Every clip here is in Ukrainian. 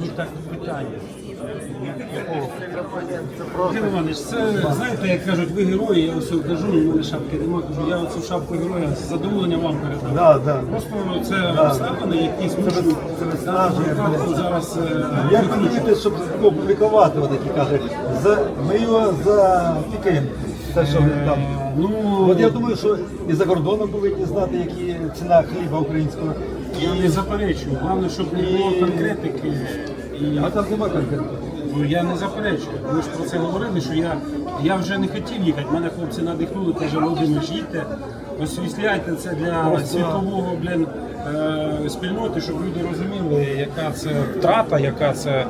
Ну так, питання. Це знаєте, як кажуть, ви герої, я ось кажу, у мене шапки немає, кажу, я оцю шапку героя з задоволенням вам передав. Да, да. Просто це обставини, які змушують зараз. Як ви щоб які кажуть, за, ми його запікаємо, те, що ви там. Ну, От я думаю, що і за кордоном повинні знати, які ціна хліба українського. я не заперечую. Головне, щоб не було конкретики. І А там нема конкретно. Ну, я не заперечую. Ми ж про це говорили, що я, я вже не хотів їхати. Мене хлопці надихнули, каже, Володимир, їдьте, освітляйте це для світового блін, е, спільноти, щоб люди розуміли, яка це втрата, яка це.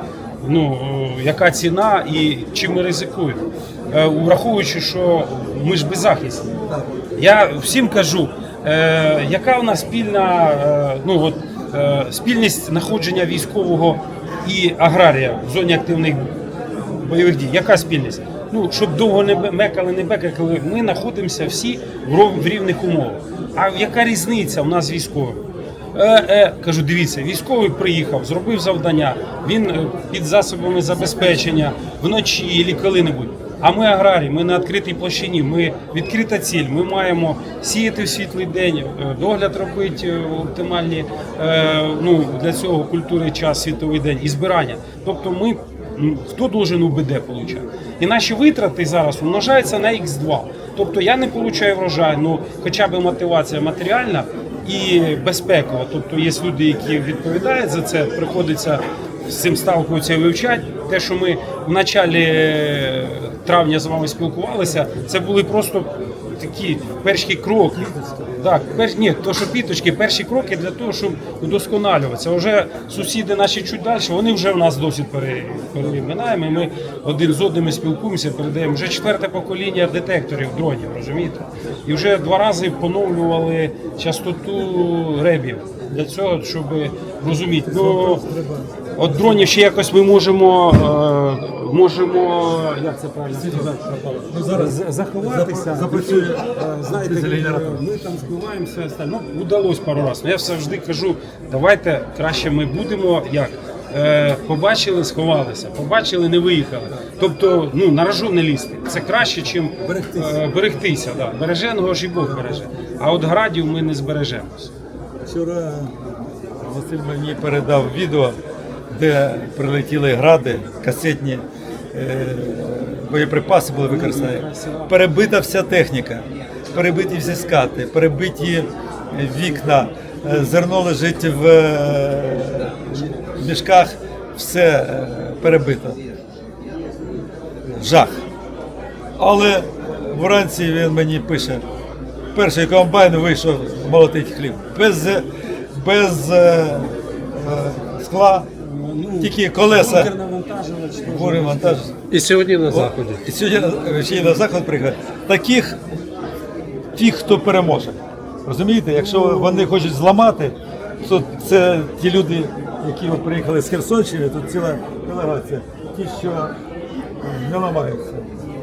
Ну, е, яка ціна і чим ми ризикуємо, Е, враховуючи, що ми ж беззахисні. Я всім кажу, е, яка у нас спільна, е, ну от е, спільність знаходження військового і аграрія в зоні активних бойових дій. Яка спільність? Ну, щоб довго не мекали, не бекали, ми знаходимося всі в в рівних умовах. А яка різниця у нас з військовим? Е, е, кажу, дивіться, військовий приїхав, зробив завдання, він е, під засобами забезпечення вночі або коли-небудь. А ми аграрії, ми на відкритій площині, ми відкрита ціль. Ми маємо сіяти в світлий день, е, догляд робити е, оптимальні е, ну, для цього культури час, світовий день і збирання. Тобто ми хто должен УБД получати? І наші витрати зараз умножаються на Х2. Тобто я не получаю врожай, ну хоча б мотивація матеріальна і безпекова. Тобто є люди, які відповідають за це, приходиться з цим сталкуються і вивчать. Те, що ми в началі е, травня з вами спілкувалися, це були просто такі перші кроки. Так, перш, ні, то що піточки, перші кроки для того, щоб удосконалюватися. Вже сусіди наші чуть далі, вони вже в нас досить пере, переминаємо. Ми один з одним спілкуємося, передаємо вже четверте покоління детекторів дронів, розумієте? І вже два рази поновлювали частоту ребів для цього, щоб розуміти. Ну, От дронів ще якось ми можемо, е, можемо як це правильно сказати, Ну, З- заховатися. запрацює Е, Знаєте, е, ми там збиваємося. осталь- Ну, удалось пару разів. Я завжди кажу, давайте краще ми будемо як. Е, побачили, сховалися, побачили, не виїхали. Тобто, ну на рожу не лізти. Це краще, чим берегтися. берегтися да. Береженого ж і Бог береже. А от градів ми не збережемось. Вчора Василь мені передав відео, де прилетіли гради, касетні е, боєприпаси були використані. Перебита вся техніка, перебиті всі скати, перебиті вікна, е, зерно лежить в е, мішках, все перебито. Жах. Але вранці він мені пише, перший комбайн вийшов молотить хліб. Без, без е, е, скла, тільки колеса. Бурий монтаж. І сьогодні на заході. І сьогодні е, ще й на заход приїхав. Таких ті, хто переможе. Розумієте, якщо вони хочуть зламати, то це ті люди, які от приїхали з Херсонщини, тут ціла делегація, ті, що не ламаються.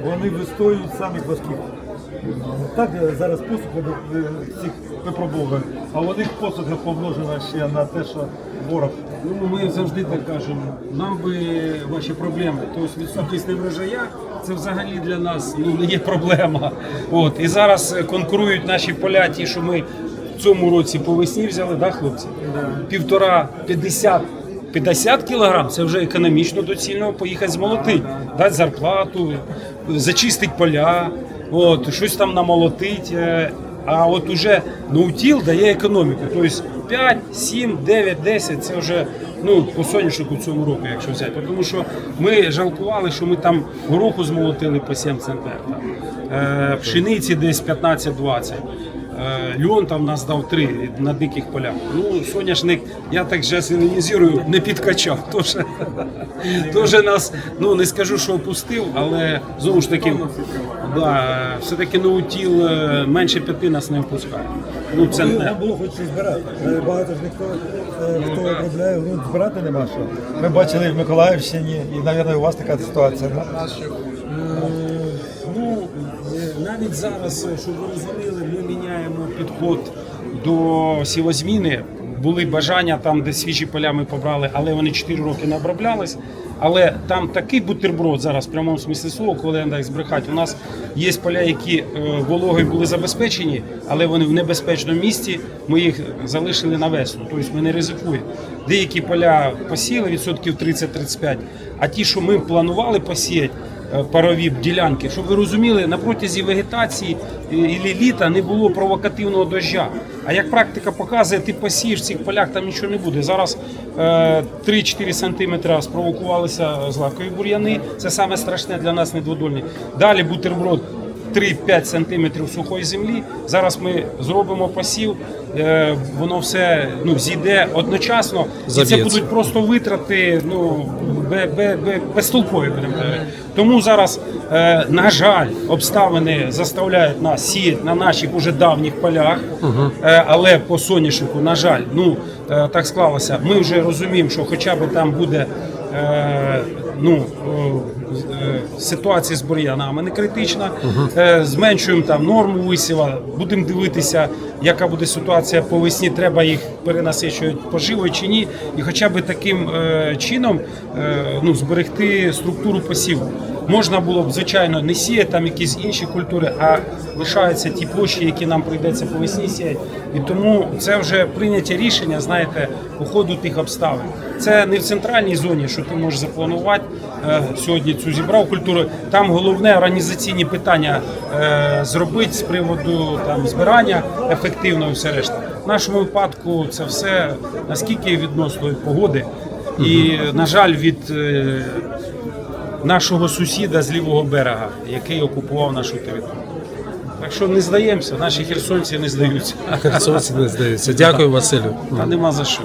Вони вистоюють самих важких. Так е, зараз посуха е, всіх випробовує, а у них посуха помножена ще на те, що ворог. Ну, ми завжди так кажемо. Нам би ваші проблеми. Тобто відсутність неврожая це взагалі для нас ну, не є проблема. От. І зараз е, конкурують наші поля, ті, що ми в цьому році по весні взяли, да, хлопці? Півтора, 50. 50 кілограм це вже економічно доцільно поїхати змолотити, дати зарплату, зачистити поля, от, щось там намолотити. А от уже ноутіл дає економіку. Тобто 5, 7, 9, 10 це вже ну, по соняшнику цьому року, якщо взяти. Тому що ми жалкували, що ми там гороху змолотили по 7 центнер, там, е, пшениці десь 15-20. Е, Льон там нас дав три на диких полях. Ну, соняшник, я так же синонізую, не підкачав. Тож, тож нас, ну не скажу, що опустив, але знову ж таки, да, все-таки ноутіл е, менше п'яти нас не опускає. Ну, це не. Було хоч щось збирати. Е, Багато ж ніхто, хто обробляє ґрунт, збирати нема що. Ми бачили в Миколаївщині, і, мабуть, у вас така ситуація. Ну, навіть зараз, щоб ви розуміли, ми підход до сівозміни. Були бажання там, де свіжі поля ми побрали, але вони 4 роки не оброблялись. Але там такий бутерброд зараз, в прямому смислі слова, коли не збрехати. У нас є поля, які е, вологою були забезпечені, але вони в небезпечному місці. Ми їх залишили на весну. Тобто ми не ризикуємо. Деякі поля посіяли відсотків 30-35, а ті, що ми планували посіяти, парові ділянки, щоб ви розуміли, на протязі вегетації е, і літа не було провокативного дождя. А як практика показує, ти посієш в цих полях, там нічого не буде. Зараз е, 3-4 см спровокувалися злакові бур'яни. Це саме страшне для нас недводольні. Далі бутерброд 3-5 см сухої землі. Зараз ми зробимо посів, е, воно все ну, зійде одночасно. І це будуть просто витрати ну, бе, бе, бе, безтолкові, будемо говорити. Тому зараз, е, на жаль, обставини заставляють нас сіяти на наших уже давніх полях, е, але по соняшнику, на жаль, ну так склалося. Ми вже розуміємо, що хоча б там буде. Ну, ситуація з бур'янами не критична. Е, Зменшуємо там норму висіва, будемо дивитися, яка буде ситуація по весні, треба їх перенасичувати поживою чи ні. І хоча б таким е, чином е, ну, зберегти структуру посіву. Можна було б, звичайно, не сіяти там якісь інші культури, а лишаються ті площі, які нам прийдеться по весні сіяти. І тому це вже прийняті рішення, знаєте, по ходу тих обставин. Це не в центральній зоні, що ти можеш запланувати е, сьогодні цю зібрав культуру. Там головне організаційні питання е, зробити з приводу там збирання ефективного і все решта. В нашому випадку це все наскільки відносно погоди, і на жаль, від е, нашого сусіда з лівого берега, який окупував нашу територію. Так що не здаємося, наші херсонці не здаються. Херсонці не здається. Дякую, Василю. Та нема за що.